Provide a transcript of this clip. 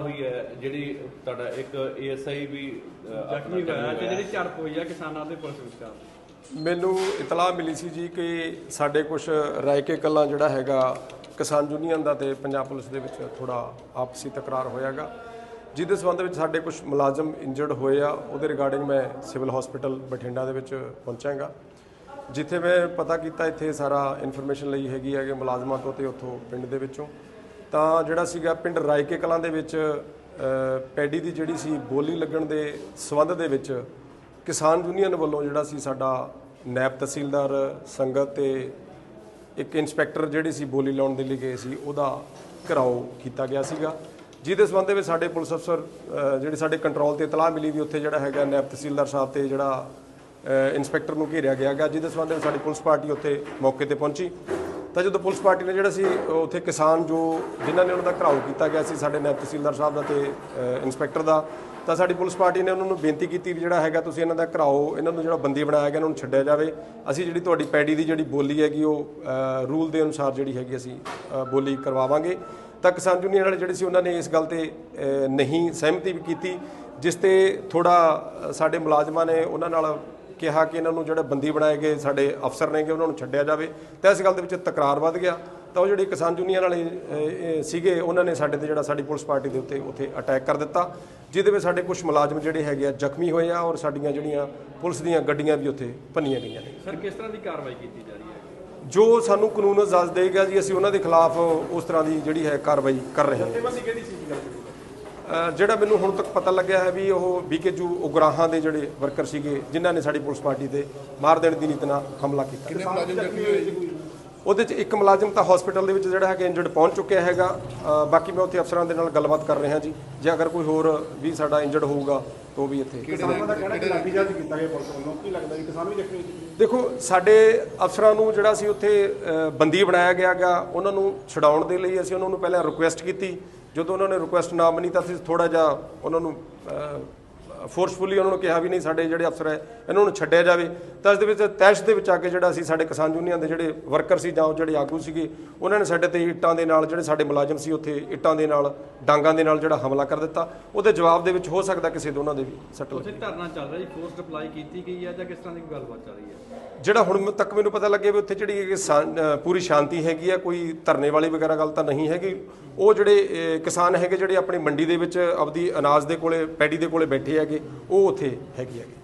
ਹੋਈ ਹੈ ਜਿਹੜੀ ਤੁਹਾਡਾ ਇੱਕ ਏਐਸਆਈ ਵੀ ਜ਼ਖਮੀ ਹੋਇਆ। ਤੇ। ਜਿਹੜੀ ਝੜਪ ਹੋਈ ਆ ਕਿਸਾਨਾਂ ਦੇ ਪੁਲਿਸ ਵਿਚਕਾਰ ਮੈਨੂੰ ਇਤਲਾਹ ਮਿਲੀ ਸੀ ਜੀ ਕਿ ਸਾਡੇ ਕੁਝ ਰਾਇਕੇ ਕਲਾਂ ਜਿਹੜਾ ਹੈਗਾ ਕਿਸਾਨ ਯੂਨੀਅਨ ਦਾ ਤੇ ਪੰਜਾਬ ਪੁਲਿਸ ਦੇ ਵਿੱਚ ਥੋੜਾ ਆਪਸੀ ਤਕਰਾਰ ਹੋਇਆਗਾ। ਜਿਹਦੇ ਸੰਬੰਧ ਵਿੱਚ ਸਾਡੇ ਕੁਝ ਮੁਲਾਜ਼ਮ ਇੰਜਰਡ ਹੋਏ ਆ ਉਹਦੇ ਰਿਗਾਰਡਿੰਗ ਮੈਂ ਸਿਵਲ ਹਸਪੀਟਲ ਬਠਿੰਡਾ ਦੇ ਵਿੱਚ ਪਹੁੰਚਾਂਗਾ। ਜਿੱਥੇ ਮੈਂ ਪਤਾ ਕੀਤਾ ਇੱਥੇ ਸਾਰਾ ਇਨਫੋਰਮੇਸ਼ਨ ਲਈ ਹੈਗੀ ਹੈ ਕਿ ਮੁਲਾਜ਼ਮਾਂ ਤੋਂ ਤੇ ਉੱਥੋਂ ਪਿੰਡ ਦੇ ਵਿੱਚੋਂ। ਤਾਂ ਜਿਹੜਾ ਸੀਗਾ ਪਿੰਡ ਰਾਇਕੇ ਕਲਾਂ ਦੇ ਵਿੱਚ ਪੈਡੀ ਦੀ ਜਿਹੜੀ ਸੀ ਬੋਲੀ ਲੱਗਣ ਦੇ ਸੰਬੰਧ ਦੇ ਵਿੱਚ ਕਿਸਾਨ ਯੂਨੀਅਨ ਵੱਲੋਂ ਜਿਹੜਾ ਸੀ ਸਾਡਾ ਨੈਬ ਤਹਿਸੀਲਦਾਰ ਸੰਗਤ ਤੇ ਇੱਕ ਇੰਸਪੈਕਟਰ ਜਿਹੜੀ ਸੀ ਬੋਲੀ ਲਾਉਣ ਦੇ ਲਈ ਗਏ ਸੀ ਉਹਦਾ ਘਰਾਓ ਕੀਤਾ ਗਿਆ ਸੀਗਾ। ਜਿਹਦੇ ਸੰਬੰਧ ਦੇ ਵਿੱਚ ਸਾਡੇ ਪੁਲਿਸ ਅਫਸਰ ਜਿਹੜੇ ਸਾਡੇ ਕੰਟਰੋਲ ਤੇ ਇਤਲਾਹ ਮਿਲੀ ਵੀ ਉੱਥੇ ਜਿਹੜਾ ਹੈਗਾ ਨੈਬ ਤਹਿਸੀਲਦਾਰ ਸਾਹਿਬ ਤੇ ਜਿਹੜਾ ਅ, ਇੰਸਪੈਕਟਰ ਨੂੰ ਘੇਰਿਆ ਗਿਆ ਗਾ ਜਿਹਦੇ ਸੰਬੰਧ ਵਿੱਚ ਸਾਡੀ ਪੁਲਿਸ ਪਾਰਟੀ ਉੱਥੇ ਮੌਕੇ ਤੇ ਪਹੁੰਚੀ। ਤਾਂ ਜਦੋਂ ਪੁਲਿਸ ਪਾਰਟੀ ਨੇ ਜਿਹੜਾ ਸੀ ਉੱਥੇ ਕਿਸਾਨ ਜੋ ਜਿਨ੍ਹਾਂ ਨੇ ਉਹਨਾਂ ਦਾ ਘਰਾਓ ਕੀਤਾ ਗਿਆ ਸੀ ਸਾਡੇ ਨਾਇਬ ਤਹਿਸੀਲਦਾਰ ਸਾਹਿਬ ਦਾ ਤੇ ਅ, ਇੰਸਪੈਕਟਰ ਦਾ ਤਾਂ ਸਾਡੀ ਪੁਲਿਸ ਪਾਰਟੀ ਨੇ ਉਹਨਾਂ ਨੂੰ ਬੇਨਤੀ ਕੀਤੀ ਵੀ ਜਿਹੜਾ ਹੈਗਾ ਤੁਸੀਂ ਇਹਨਾਂ ਦਾ ਘਰਾਓ ਇਹਨਾਂ ਨੂੰ ਜਿਹੜਾ ਬੰਦੀ ਬਣਾਇਆ ਗਿਆ ਉਹਨਾਂ ਨੂੰ ਛੱਡਿਆ ਜਾਵੇ। ਅਸੀਂ ਜਿਹੜੀ ਤੁਹਾਡੀ ਪੈਡੀ ਦੀ ਜਿਹੜੀ ਬੋਲੀ ਹੈਗੀ ਉਹ ਰੂਲ ਦੇ ਅਨੁਸਾਰ ਜਿਹੜੀ ਹੈਗੀ ਅਸੀਂ ਬੋਲੀ ਕਰਵਾਵਾਂਗੇ। ਤਾਂ ਕਿਸਾਨ ਯੂਨੀਅਨ ਵਾਲੇ ਜਿਹੜੇ ਸੀ ਉਹਨਾਂ ਨੇ ਇਸ ਗੱਲ ਤੇ ਨਹੀਂ ਸਹਿਮਤੀ ਵੀ ਕੀਤੀ ਜਿਸ ਤੇ ਥੋੜਾ ਸਾਡੇ ਮੁਲਾਜ਼ਮਾਂ ਨੇ ਉਹਨਾਂ ਨਾਲ ਕਿਹਾ ਕਿ ਇਹਨਾਂ ਨੂੰ ਜਿਹੜੇ ਬੰਦੀ ਬਣਾਏ ਗਏ ਸਾਡੇ ਅਫਸਰ ਨੇਗੇ ਉਹਨਾਂ ਨੂੰ ਛੱਡਿਆ ਜਾਵੇ। ਤਾਂ ਇਸ ਗੱਲ ਦੇ ਵਿੱਚ ਤਕਰਾਰ ਵੱਧ ਗਿਆ। ਤਾਂ ਉਹ ਜਿਹੜੇ ਕਿਸਾਨ ਯੂਨੀਅਨ ਵਾਲੇ ਸੀਗੇ ਉਹਨਾਂ ਨੇ ਸਾਡੇ ਤੇ ਜਿਹੜਾ ਸਾਡੀ ਪੁਲਿਸ ਪਾਰਟੀ ਦੇ ਉੱਤੇ ਉੱਥੇ ਅਟੈਕ ਕਰ ਦਿੱਤਾ ਜਿਹਦੇ ਵਿੱਚ ਸਾਡੇ ਕੁਝ ਮੁਲਾਜ਼ਮ ਜਿਹੜੇ ਹੈਗੇ ਆ ਜ਼ਖਮੀ ਹੋਏ ਆ ਔਰ ਸਾਡੀਆਂ ਜਿਹੜੀਆਂ ਪੁਲਿਸ ਦੀਆਂ ਗੱਡੀਆਂ ਵੀ ਉੱਥੇ ਭੰਨੀਆਂ ਗਈਆਂ ਨੇ। ਸਰ ਕਿਸ ਤਰ੍ਹਾਂ ਦੀ ਕਾਰਵਾਈ ਕੀਤੀ ਜਾ ਰਹੀ ਹੈ? ਜੋ ਸਾਨੂੰ ਕਾਨੂੰਨ ਇਜਾਜ਼ਤ ਦੇਗਾ ਜੀ ਅਸੀਂ ਉਹਨਾਂ ਦੇ ਖਿਲਾਫ ਉਸ ਤਰ੍ਹਾਂ ਦੀ ਜਿਹੜੀ ਹੈ ਕਾਰਵਾਈ ਕਰ ਰਹੇ ਹਾਂ। ਜਥੇਬੰਦੀ ਕਿਹੜੀ ਸੀ ਗੱਲ ਅ, ਜਿਹੜਾ ਮੈਨੂੰ ਹੁਣ ਤੱਕ ਪਤਾ ਲੱਗਿਆ ਹੈ ਵੀ ਉਹ ਬੀਕੇਜੂ ਉਗਰਾਹਾਂ ਦੇ ਜਿਹੜੇ ਵਰਕਰ ਸੀਗੇ ਜਿਨ੍ਹਾਂ ਨੇ ਸਾਡੀ ਪੁਲਿਸ ਪਾਰਟੀ ਤੇ ਮਾਰ ਦੇਣ ਦੀ ਨੀਤ ਨਾਲ ਹਮਲਾ ਕੀਤਾ। ਕਿੰਨੇ ਮੁਲਾਜ਼ਮ ਜ਼ਖਮੀ ਹੋਏ ਜੀ ਉਹਦੇ ਚ ਇੱਕ ਮੁਲਾਜ਼ਮ ਤਾਂ ਹਸਪੀਟਲ ਦੇ ਵਿੱਚ ਜਿਹੜਾ ਹੈਗਾ ਇੰਜਰਡ ਪਹੁੰਚ ਚੁੱਕਿਆ ਹੈਗਾ। ਬਾਕੀ ਮੈਂ ਉੱਥੇ ਅਫਸਰਾਂ ਦੇ ਨਾਲ ਗੱਲਬਾਤ ਕਰ ਰਿਹਾ ਜੀ। ਜੇ ਅਗਰ ਕੋਈ ਹੋਰ ਵੀ ਸਾਡਾ ਇੰਜਰਡ ਹੋਊਗਾ ਤਾਂ ਉਹ ਵੀ ਇੱਥੇ। ਕਿਸਾਨਾਂ ਦਾ ਕਹਿਣਾ ਕਿ ਲਾਠੀਚਾਰਜ ਕੀਤਾ ਗਿਆ ਪੁਲਿਸ ਵੱਲੋਂ। ਕੀ ਲੱਗਦਾ ਵੀ ਕਿਸਾਨ ਵੀ ਜ਼ਖਮੀ ਸੀ? ਦੇਖੋ ਸਾਡੇ ਅਫਸਰਾਂ ਨੂੰ ਜਿਹੜਾ ਸੀ ਉੱਥੇ ਬੰਦੀ ਬਣਾਇਆ ਗਿਆ ਗਾ ਉਹਨਾਂ ਨੂੰ ਛਡਾਉਣ ਦੇ ਲਈ ਅਸੀਂ ਉਹਨਾਂ ਨੂੰ ਪਹਿਲਾਂ ਰਿਕੁਐਸਟ ਕੀਤੀ। ਜਦੋਂ ਉਹਨਾਂ ਨੇ ਰਿਕੁਐਸਟ ਨਾ ਮੰਨੀ ਤਾਂ ਅਸੀਂ ਥੋੜਾ ਜਿਹਾ ਉਹਨਾਂ ਨੂੰ ਫੋਰਸਫੁਲੀ ਉਹਨਾਂ ਨੂੰ ਕਿਹਾ ਵੀ ਨਹੀਂ ਸਾਡੇ ਜਿਹੜੇ ਅਫਸਰ ਹੈ ਇਹਨਾਂ ਨੂੰ ਛੱਡਿਆ ਜਾਵੇ। ਤਾਂ ਇਸ ਦੇ ਵਿੱਚ ਤੈਸ਼ ਦੇ ਵਿੱਚ ਆ ਕੇ ਜਿਹੜਾ ਸੀ ਸਾਡੇ ਕਿਸਾਨ ਯੂਨੀਅਨ ਦੇ ਜਿਹੜੇ ਵਰਕਰ ਸੀ ਜਾਂ ਜਿਹੜੇ ਆਗੂ ਸੀਗੇ ਉਹਨਾਂ ਨੇ ਸਾਡੇ ਤੇ ਇੱਟਾਂ ਦੇ ਨਾਲ ਜਿਹੜੇ ਸਾਡੇ ਮੁਲਾਜ਼ਮ ਸੀ ਉੱਥੇ ਇੱਟਾਂ ਦੇ ਨਾਲ ਡਾਂਗਾਂ ਦੇ ਨਾਲ ਜਿਹੜਾ ਹਮਲਾ ਕਰ ਦਿੱਤਾ। ਉਹਦੇ ਜਵਾਬ ਦੇ ਵਿੱਚ ਹੋ ਸਕਦਾ ਕਿਸੇ ਦੇ ਉਹਨਾਂ ਦੇ ਵੀ ਸੱਟ ਲੱਗੇ। ਧਰਨਾ ਚੱਲ ਰਿਹਾ ਜੀ ਫੋਰਸ ਅਪਲਾਈ ਕੀਤੀ ਗਈ ਹੈ ਜਾਂ ਕਿਸ ਤਰ੍ਹਾਂ ਦੀ ਕੋਈ ਗੱਲਬਾਤ ਚੱਲ ਰਹੀ ਹੈ? ਜਿਹੜਾ ਹੁਣ ਤੱਕ ਮੈਨੂੰ ਪਤਾ ਲੱਗਿਆ ਵੀ ਉੱਥੇ ਜਿਹੜੀ ਪੂਰੀ ਸ਼ਾਂਤੀ ਹੈਗੀ ਆ ਕੋਈ ਧਰਨੇ ਵਾਲੀ ਵਗੈਰਾ ਗੱਲ ਤਾਂ ਨਹੀਂ ਹੈਗੀ। ਉਹ ਜਿਹੜੇ ਕਿਸਾਨ ਹੈਗੇ ਜਿਹੜੇ ਆਪਣੀ ਮੰਡੀ ਦੇ ਵਿੱਚ ਆਪਦੀ ਅਨਾਜ ਦੇ ਕੋਲੇ ਪੈਡੀ ਦੇ ਕੋਲੇ ਬੈਠੇ ਹੈਗੇ ਉਹ ਉੱਥੇ ਹੈਗੇ ਹੈਗੇ।